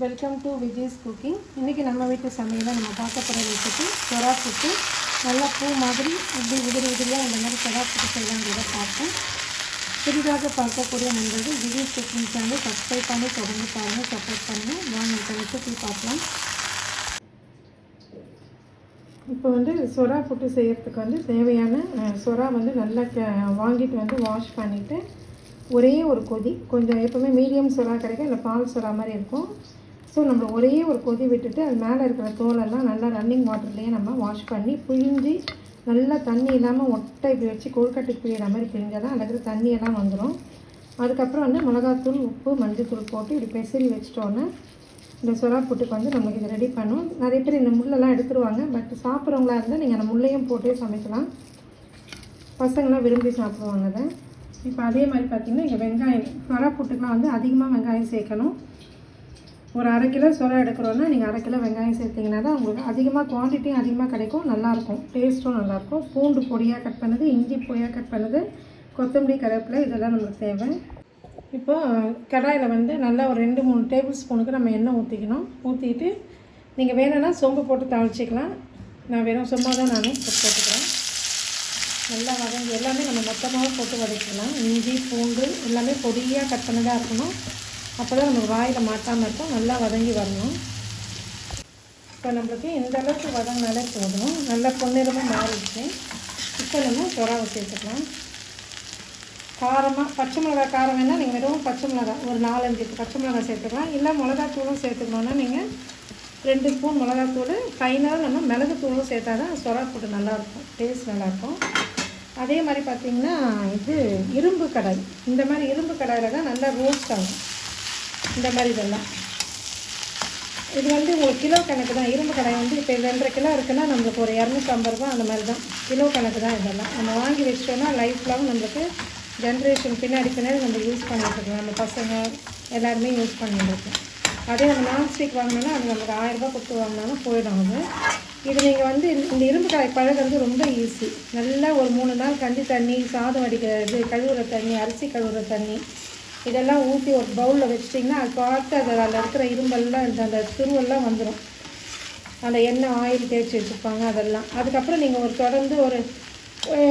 Welcome to Vijay's cooking இன்றைக்கி நம்ம வீட்டு சமையலில் நம்ம பார்க்க போகிற ரெசிபி சொரா புட்டு. நல்லா பூ மாதிரி இப்படி உதிரி உதிரியாக இந்த மாதிரி சொரா புட்டு செய்யலாங்கிறத பார்ப்போம். புதிதாக பார்க்கக்கூடிய நண்பர்கள் விஜய்ஸ் குக்கிங் சேனல் சப்ஸ்கிரைப் பண்ணி தொடர்ந்து பாருங்கள் சப்போர்ட் பண்ணுங்கள் வாங்க இந்த ரெசிபி பார்க்கலாம். இப்போ வந்து சொரா புட்டு செய்கிறதுக்கு வந்து தேவையான சொரா வந்து நல்லா வாங்கிட்டு வந்து வாஷ் பண்ணிவிட்டு ஒரே ஒரு கொதி கொஞ்சம் எப்போவுமே மீடியம் சொரா கிடைக்கும் இல்லை பால் சொரா மாதிரி இருக்கும். ஸோ நம்ம ஒரே ஒரு கொதி விட்டுட்டு அது மேலே இருக்கிற தோலெல்லாம் நல்லா ரன்னிங் வாட்டர்லேயே நம்ம வாஷ் பண்ணி புழிஞ்சு நல்லா தண்ணி இல்லாமல் ஒட்டை இப்படி வச்சு கொழுக்கட்டை புழியிற மாதிரி புழிஞ்சால் தான் அதுக்கு தண்ணியெல்லாம் வந்துடும் அதுக்கப்புறம் வந்து மிளகாத்தூள் உப்பு மஞ்சத்தூள் போட்டு இப்படி பெசரி வச்சிட்டோன்னே இந்த சுறா புட்டுக்கு வந்து நமக்கு இது ரெடி பண்ணும். நிறைய பேர் இந்த முள்ளெல்லாம் எடுத்துருவாங்க. பட் சாப்பிட்றவங்களா இருந்தால் நீங்கள் அந்த முள்ளையும் போட்டே சமைக்கலாம். பசங்களாம் விரும்பி சாப்பிடுவாங்க அதை. இப்போ அதே மாதிரி பார்த்தீங்கன்னா இங்கே வெங்காயம் சுறா புட்டுக்கெலாம் வந்து அதிகமாக வெங்காயம் சேர்க்கணும். ஒரு அரை கிலோ சோளம் எடுக்கிறோன்னா நீங்கள் அரை கிலோ வெங்காயம் சேர்த்திங்கன்னா தான் உங்களுக்கு அதிகமாக குவான்டிட்டியும் அதிகமாக கிடைக்கும் நல்லாயிருக்கும். டேஸ்ட்டும் நல்லாயிருக்கும். பூண்டு பொடியாக கட் பண்ணுது இஞ்சி பொடியாக கட் பண்ணுது கொத்தமல்லி கருவேப்பிலை இதெல்லாம் நம்மளுக்கு தேவை. இப்போ கடாயில் வந்து நல்லா ஒரு ரெண்டு மூணு டேபிள் ஸ்பூனுக்கு நம்ம எண்ணெய் ஊற்றிக்கணும் ஊற்றிட்டு நீங்கள் வேணும்னா சொம்பு போட்டு தாளிச்சிக்கலாம். நான் வெறும் சும்மா தான் நான் போட்டுக்கிறேன். நல்லா வதங்கி எல்லாமே நம்ம மொத்தமாக போட்டு வதக்கிக்கலாம். இஞ்சி பூண்டு எல்லாமே பொடியாக கட் பண்ணதாக இருக்கணும். அப்போ தான் நமக்கு வாயில் மாட்டாமல் இருக்கும் நல்லா வதங்கி வரணும். இப்போ நம்மளுக்கு இந்த அளவுக்கு வதங்கினாலே போதும். நல்லா பொன்னிறமாக மாறிடுச்சு. இப்போ நம்ம சொராவை சேர்த்துக்கலாம் காரமாக பச்சை மிளகா காரம் வேணால் நீங்கள் வெறும் பச்சை மிளகா ஒரு நாலஞ்சு பச்சை மிளகா சேர்த்துக்கலாம். இல்லை மிளகாத்தூளும் சேர்த்துக்கணுன்னா நீங்கள் ரெண்டு ஸ்பூன் மிளகாத்தூள் ஃபைனலாக நம்ம மிளகுத்தூளும் சேர்த்தா தான் சொரா போட்டு நல்லாயிருக்கும். டேஸ்ட் நல்லாயிருக்கும். அதே மாதிரி பார்த்திங்கன்னா இது இரும்பு கடாய். இந்த மாதிரி இரும்பு கடாயில் தான் நல்லா ரோஸ்ட் ஆகும். இந்த மாதிரி இதெல்லாம். இது வந்து ஒரு கிலோ கணக்கு தான். இரும்பு கடாய் வந்து இப்போ ரெண்டரை கிலோ இருக்குன்னா நம்மளுக்கு ஒரு இரநூத்தம்பது ரூபா அந்த மாதிரி தான். கிலோ கணக்கு தான் இதெல்லாம். நம்ம வாங்கி வச்சிட்டோம்னா லைஃப் லாங் நம்மளுக்கு ஜென்ரேஷன் பின்னாடி பின்னாடி நம்ம யூஸ் பண்ணிட்டு இருக்கோம் நம்ம பசங்க எல்லாருமே யூஸ் பண்ணிட்டுருக்கோம் அதே நம்ம நான்ஸ்டிக் வாங்கினோன்னா அது நமக்கு ஆயிரரூபா கொடுத்து வாங்கினாலும் போயிடும் அது. இது நீங்கள் வந்து இந்த இரும்பு கடாய் பழகிறது ரொம்ப ஈஸி நல்லா ஒரு மூணு நாள் கஞ்சி தண்ணி சாதம் வடிக்கிறது கழுவுற தண்ணி அரிசி கழுவுற தண்ணி இதெல்லாம் ஊற்றி ஒரு பவுலில் வச்சிட்டிங்கன்னா அது பார்த்து அதில் அதில் இருக்கிற இரும்பெல்லாம் இந்த அந்த துருவெல்லாம் வந்துடும் அந்த எண்ணெய் ஆயில் தேய்ச்சி வச்சுருப்பாங்க அதெல்லாம். அதுக்கப்புறம் நீங்கள் ஒரு தொடர்ந்து ஒரு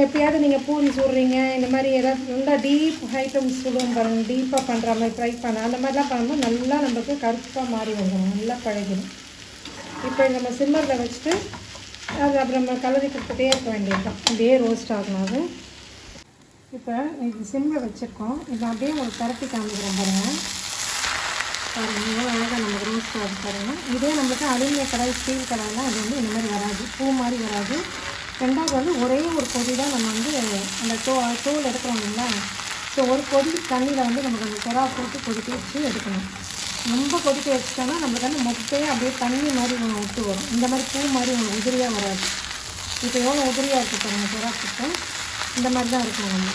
எப்பயாவது நீங்கள் பூரி சுடுறீங்க இந்த மாதிரி ஏதாவது நல்லா டீப் ஐட்டம்ஸ் சுடுவோம் பாருங்க டீப்பாக பண்ணுற மாதிரி ட்ரை பண்ண அந்த மாதிரிலாம் பண்ணும்போது நல்லா நமக்கு கருப்பாக மாறி வந்துடும் நல்லா பழகிடும் இப்போ நம்ம சிம்மரில் வச்சுட்டு அது அப்புறம் நம்ம கலரி கொடுத்துட்டே இருக்க வேண்டியது தான் அப்படியே ரோஸ்ட் ஆகணும் அது. இப்போ இது சிம்மில் வச்சுருக்கோம். இதை அப்படியே உங்களுக்கு பரப்பி காமிக்கிறோம் பாருங்கள் பாருங்கள் எவ்வளோ அழகாக நமக்கு ரோஸ்ட் ஆகுது பாருங்கள் இதே நம்மளுக்கு அலுமினிய கடாய் ஸ்டீல் கடாயெல்லாம் அது வந்து இந்த மாதிரி வராது. பூ மாதிரி வராது. ரெண்டாவது வந்து ஒரே ஒரு கொடி தான் நம்ம வந்து அந்த தோ தோல் எடுக்கிறோம் இல்லைங்களா? ஸோ ஒரு கொடி தண்ணியில் வந்து நமக்கு அந்த சொரா போட்டு கொதிக்க வச்சு எடுக்கணும். ரொம்ப கொதிக்க வச்சுட்டோம்னா நம்மளுக்கு வந்து மொட்டையே அப்படியே தண்ணி மாதிரி ஒன்று விட்டு வரும். இந்த மாதிரி பூ மாதிரி ஒன்று உதிரியாக வராது. இப்போ எவ்வளோ உதிரியாக இருக்குது பாருங்கள் சொரா புட்டு. இந்த மாதிரி தான் இருக்கும் நம்ம.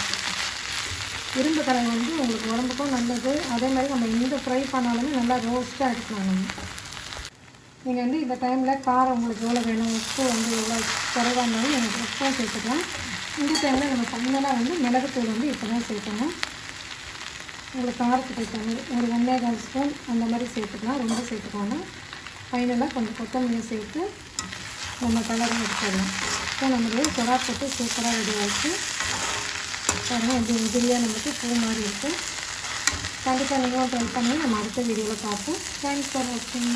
இரும்பு கடாய் வந்து உங்களுக்கு உடம்புக்கும் நல்லது. அதே மாதிரி நம்ம எந்த ஃப்ரை பண்ணாலுமே நல்லா ரோஸ்ட்டாக எடுக்கலாம் நம்ம. நீங்கள் வந்து இந்த டைமில் காரம் உங்களுக்கு எவ்வளோ வேணும் உப்பு வந்து எவ்வளோ குறைவாக இருந்தாலும் நீங்கள் உப்பும் சேர்த்துக்கலாம். இந்த டைமில் நம்ம ஃபைனலாக வந்து மிளகுத்தூள் வந்து இப்போ தான் சேர்க்கணும். உங்களுக்கு காரத்துக்கு ஏற்ற ஒரு ஒன்றேகால் ஸ்பூன் அந்த மாதிரி சேர்த்துக்கலாம். ரொம்ப சேர்த்துக்கோங்க ஃபைனலாக கொஞ்சம் கொத்தமல்லியை சேர்த்து நம்ம கலரும் எடுத்துடலாம். இப்போ நம்மளுடைய சொரா போட்டு சூப்பராக ரெடி ஆகிடுச்சு பாருங்கள் இது உதிரியாக நமக்கு பூ மாதிரி இருக்குது கண்டிப்பாக நீங்களும் ட்ரை பண்ணி நம்ம அடுத்த வீடியோவில் பார்ப்போம். தேங்க்ஸ் ஃபார் வாட்சிங்